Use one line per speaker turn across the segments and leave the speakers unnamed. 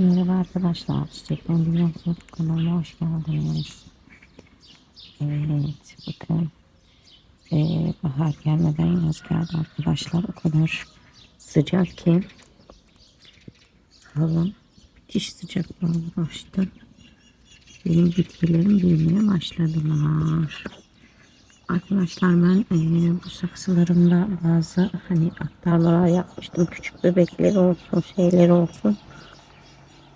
Merhaba arkadaşlar. Çiçekten Dünya Soğuk kanalıma hoş geldiniz. Evet bakın. Ee, bahar gelmeden yaz geldi arkadaşlar. O kadar sıcak ki. Hava müthiş sıcaklığa ulaştı. Benim bitkilerim büyümeye başladılar. Arkadaşlar ben eee, bu saksılarımda bazı hani aktarlar yapmıştım. Küçük bebekleri olsun, şeyleri olsun.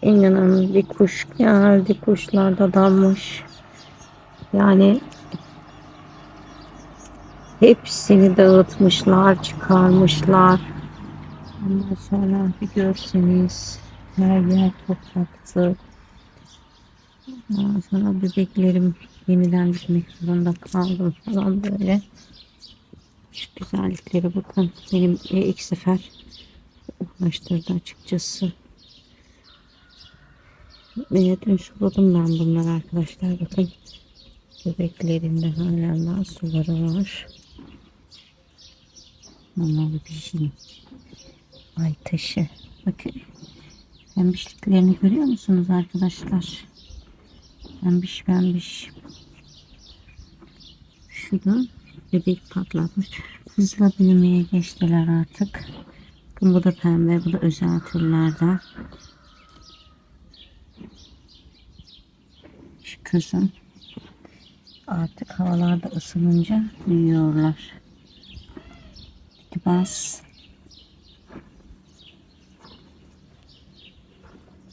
İnanın bir kuş geldi. Kuşlar da dalmış. Yani hepsini dağıtmışlar, çıkarmışlar. Ondan sonra bir görseniz her yer topraktı. Ondan sonra bebeklerim yeniden dikmek zorunda kaldım falan böyle. Şu güzelliklere bakın. Benim e, ilk sefer uğraştırdı açıkçası. Dün suladım ben bunları arkadaşlar. Bakın bebeklerinde hala daha suları var. Bunları bir şey. Ay taşı. Bakın. Pembişliklerini görüyor musunuz arkadaşlar? Pembiş pembiş. Şu da bebek patlatmış. Hızla büyümeye geçtiler artık. Bakın bu da pembe. Bu da özel türlerden. Şu kızım. Artık havalarda ısınınca büyüyorlar. Tibas.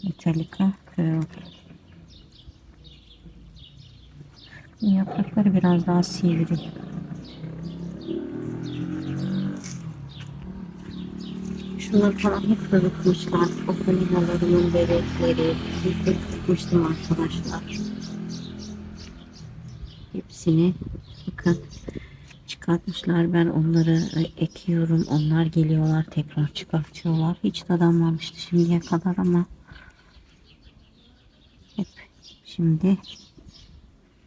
Metallica Creole. Yaprakları biraz daha sivri. Şunları falan hep bırakmışlar. O kaninalarımın bebekleri. Hep tutmuştum arkadaşlar. Hepsini bakın çıkartmışlar. Ben onları ekiyorum. Onlar geliyorlar tekrar çıkartıyorlar. Hiç dadanmamıştı şimdiye kadar ama hep şimdi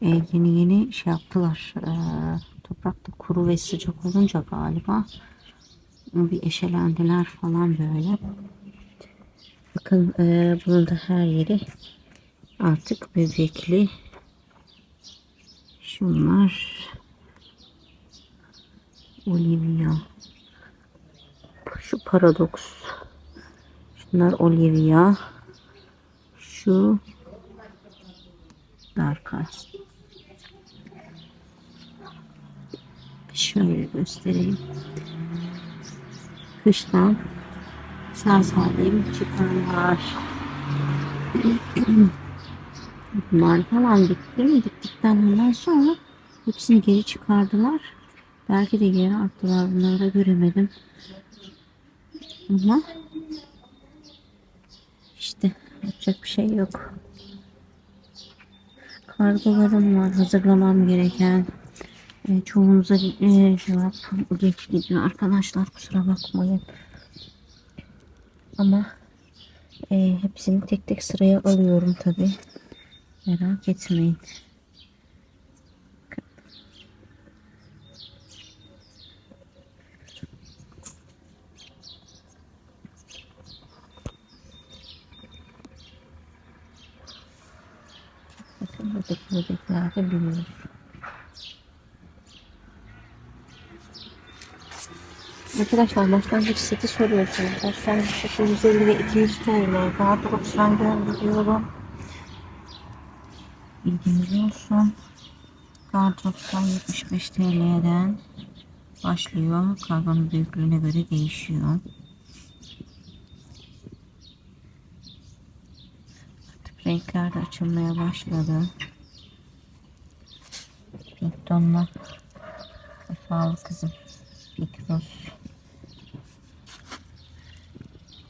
e, yeni yeni şey yaptılar. E, toprakta kuru ve sıcak olunca galiba bir eşelendiler falan böyle. Bakın e, bunun da her yeri artık bebekli. Şunlar Olivia. Şu paradoks. Şunlar Olivia. Şu Darkas. Şöyle göstereyim. Kıştan sağ salim çıkanlar. Bunlar falan diktim. Diktikten hemen sonra hepsini geri çıkardılar. Belki de geri attılar. Bunları da göremedim. Ama işte yapacak bir şey yok. Kargolarım var. Hazırlamam gereken. E, çoğunuza e, cevap geç gidiyor. Arkadaşlar kusura bakmayın. Ama e, hepsini tek tek sıraya alıyorum tabi. Merak etmeyin. Bakın buradaki bebekler de büyüyor. Arkadaşlar başlangıç seti soruyorsunuz. Başlangıç seti 150 ve 200 TL. Daha 90 gönderiyorum. Bilginiz olsun. Gardrop'tan 75 TL'den başlıyor. Kargonun büyüklüğüne göre değişiyor. Artık renkler de açılmaya başladı. Pink tonla vefalı kızım. Pink rose.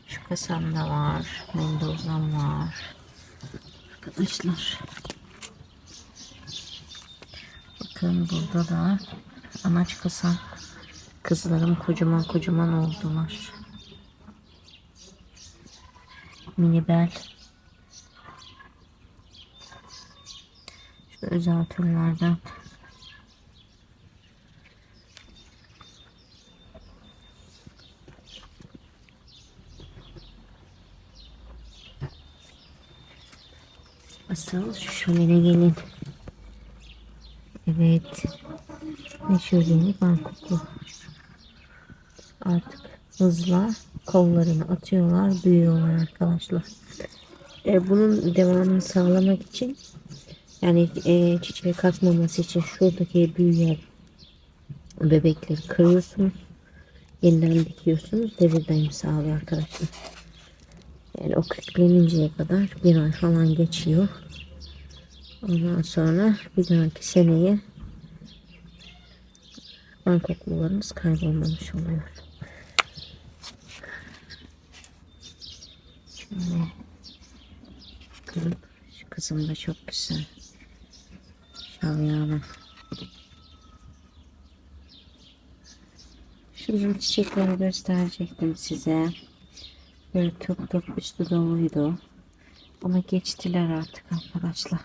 Şu kasamda var. Mendoza'm var. Arkadaşlar. Bakın burada da anaç kasam. Kızlarım kocaman kocaman oldular. Mini bel. Şu özel türlerden. asıl şu şömine gelin. Evet. Ve şöyle Bangkoklu. Artık hızla kollarını atıyorlar, büyüyorlar arkadaşlar. E, bunun devamını sağlamak için yani e, çiçeği katmaması için şuradaki büyüyen bebekleri kırıyorsunuz. Yeniden dikiyorsunuz. Devir sağlıyor arkadaşlar. Yani o kökleninceye kadar bir ay falan geçiyor. Ondan sonra bir dahaki seneye Bangkoklularımız kaybolmamış oluyor. Şöyle şu kızım da çok güzel. Şalyana. Şuradan çiçekleri gösterecektim size. Böyle top top üstü doluydu. Ama geçtiler artık arkadaşlar.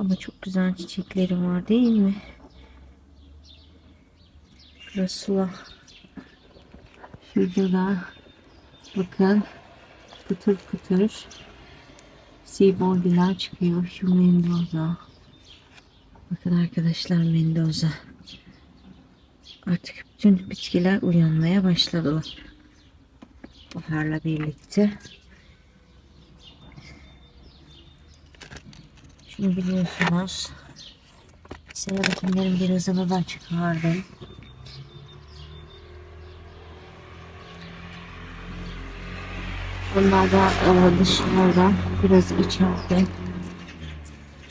Ama çok güzel çiçekleri var değil mi? Şurası Şurada da bakın pıtır pıtır seabordiler çıkıyor. Şu Mendoza. Bakın arkadaşlar Mendoza. Artık bütün bitkiler uyanmaya başladılar. Baharla birlikte. Şunu biliyorsunuz. Seyretimlerin birazını da çıkardım. Onlar da e, dışarıda biraz içeride.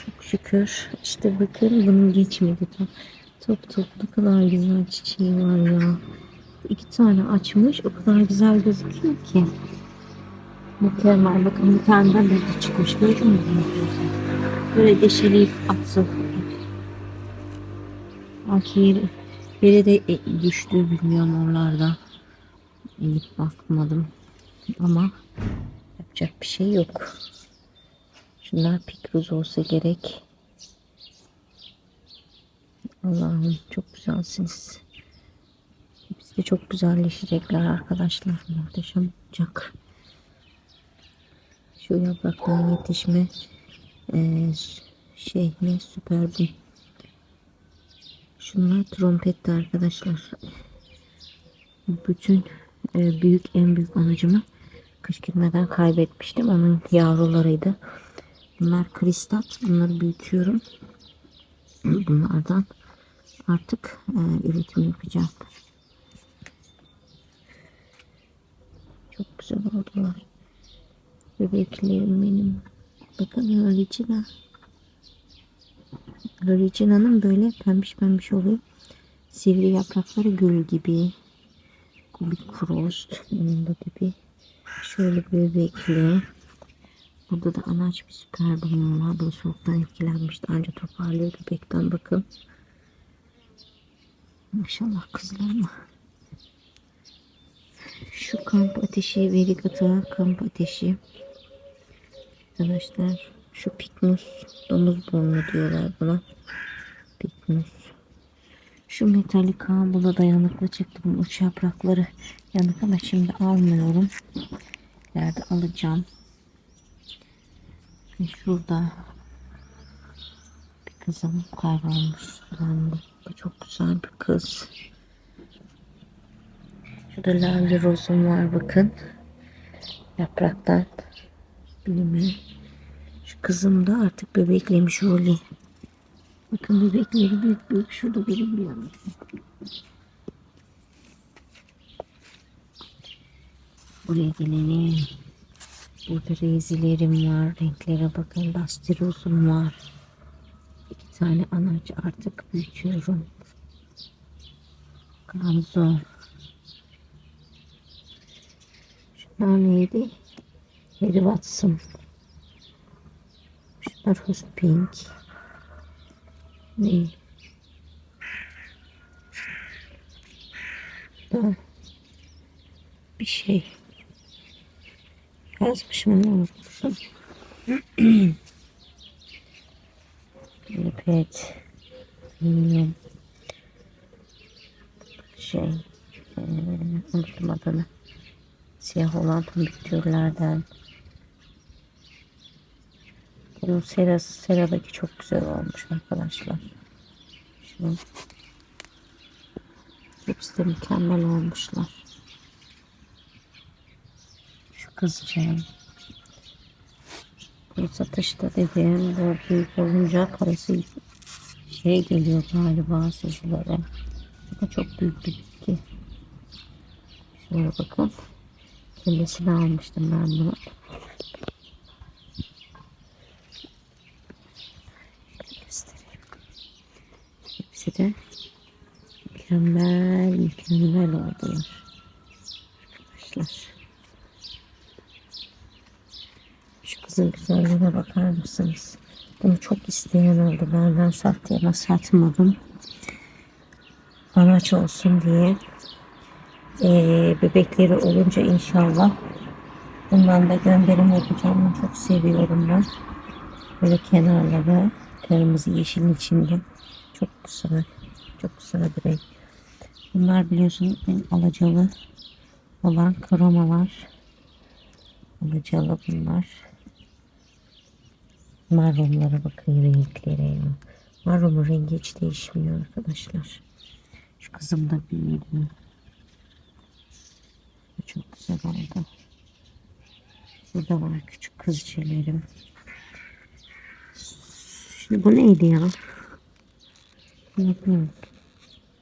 Çok şükür. İşte bakın bunun geçmedi. Top top, top ne kadar güzel çiçeği var ya. İki tane açmış. O kadar güzel gözüküyor ki. Mükemmel. Bakın bir tane de burada çıkmış. Gördün mü? Böyle deşeleyip atsın. Belki yeri, yere de e, düştü bilmiyorum oralarda. Elip bakmadım. Ama yapacak bir şey yok. Şunlar pikruz olsa gerek. Allah'ım çok güzelsiniz. Hepsi de çok güzelleşecekler arkadaşlar. Muhteşem olacak. Şu yaprakların yetişme e, şey ne süper bu. Şunlar trompetti arkadaşlar. Bütün e, büyük en büyük anacımı kışkırtmadan kaybetmiştim. Onun yavrularıydı. Bunlar kristat. Bunları büyütüyorum. Bunlardan artık e, üretim yapacağım. Çok güzel oldular. Bebeklerim benim. Bakın Loricina. Loricina'nın böyle pembiş pembiş oluyor. Sivri yaprakları gül gibi. Bir krost. Onun da gibi. Şöyle bebekli. Burada da anaç bir süper bulunum var. Bu soğuktan etkilenmişti. Ancak toparlıyor bebekten bakın. Maşallah kızlarıma. Şu kamp ateşi, verigata kamp ateşi. Arkadaşlar şu piknus, domuz burnu diyorlar buna. Piknus. Şu metalika bu da dayanıklı çıktı. Bunun uç yaprakları yanık ama şimdi almıyorum. İleride alacağım. Ve şurada bir kızım kaybolmuş. Bu çok güzel bir kız. Şurada lavli rozum var bakın. Yapraktan büyüme. Şu kızım da artık bebeklemiş Oli. Bakın bebekleri büyük büyük. Şurada bir yanı. Buraya gelelim. Burada rezilerim var. Renklere bakın. Dastirozum var. İki tane anaç artık büyütüyorum. Ganzo. Şunlar neydi? Harry Watson. Host Pink. Ne? Da bir şey yazmışım onu unutmuşum. Evet. Bilmiyorum. Şey. E, unuttum adını. Siyah olan tombik türlerden. Bunun serası, seradaki çok güzel olmuş arkadaşlar. Şu. Hepsi de mükemmel olmuşlar. Şu kızcağım. Bu satışta dediğim bu büyük olunca parası şey geliyor galiba sizlere. Bu çok büyük bir bitki. Şöyle bakın. Kellesini almıştım ben bunu. Şöyle göstereyim. Hepsi de mükemmel mükemmel oldular. Arkadaşlar. Şu kızın güzelliğine bakar mısınız? Bunu çok isteyen oldu. Benden sattı ama satmadım. Anaç olsun diye. Ee, bebekleri olunca inşallah bundan da gönderim yapacağım. Çok seviyorum ben. Böyle kenarları kırmızı yeşilin içinde. Çok güzel. Çok güzel bir renk. Bunlar biliyorsunuz en alacalı olan kromalar. Alacalı bunlar. Marronlara bakın renklere ya. Marronun rengi hiç değişmiyor arkadaşlar. Şu kızım da büyüdü. Çok güzel oldu. Burada var küçük kızcelerim. Şimdi bu neydi ya? Unutmuyorum.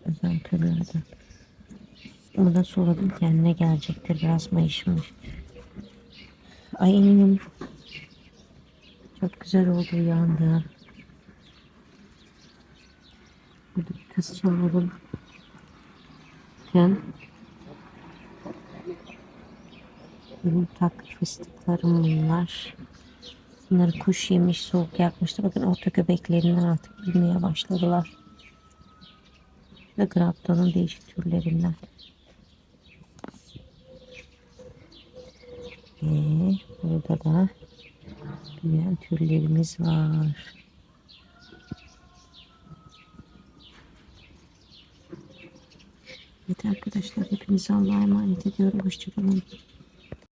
Özel türlerden. Onu da sordum kendine gelecektir. Biraz mayışmış. Ay çok güzel oldu yandı. Burada kız çalalım. Ken. Benim tatlı fıstıklarım bunlar. Bunları kuş yemiş, soğuk yakmıştı. Bakın orta göbeklerinden artık büyümeye başladılar. Ve Grapton'un değişik türlerinden. Ve burada da büyüyen türlerimiz var. Evet arkadaşlar hepinize Allah'a emanet ediyorum. Hoşçakalın.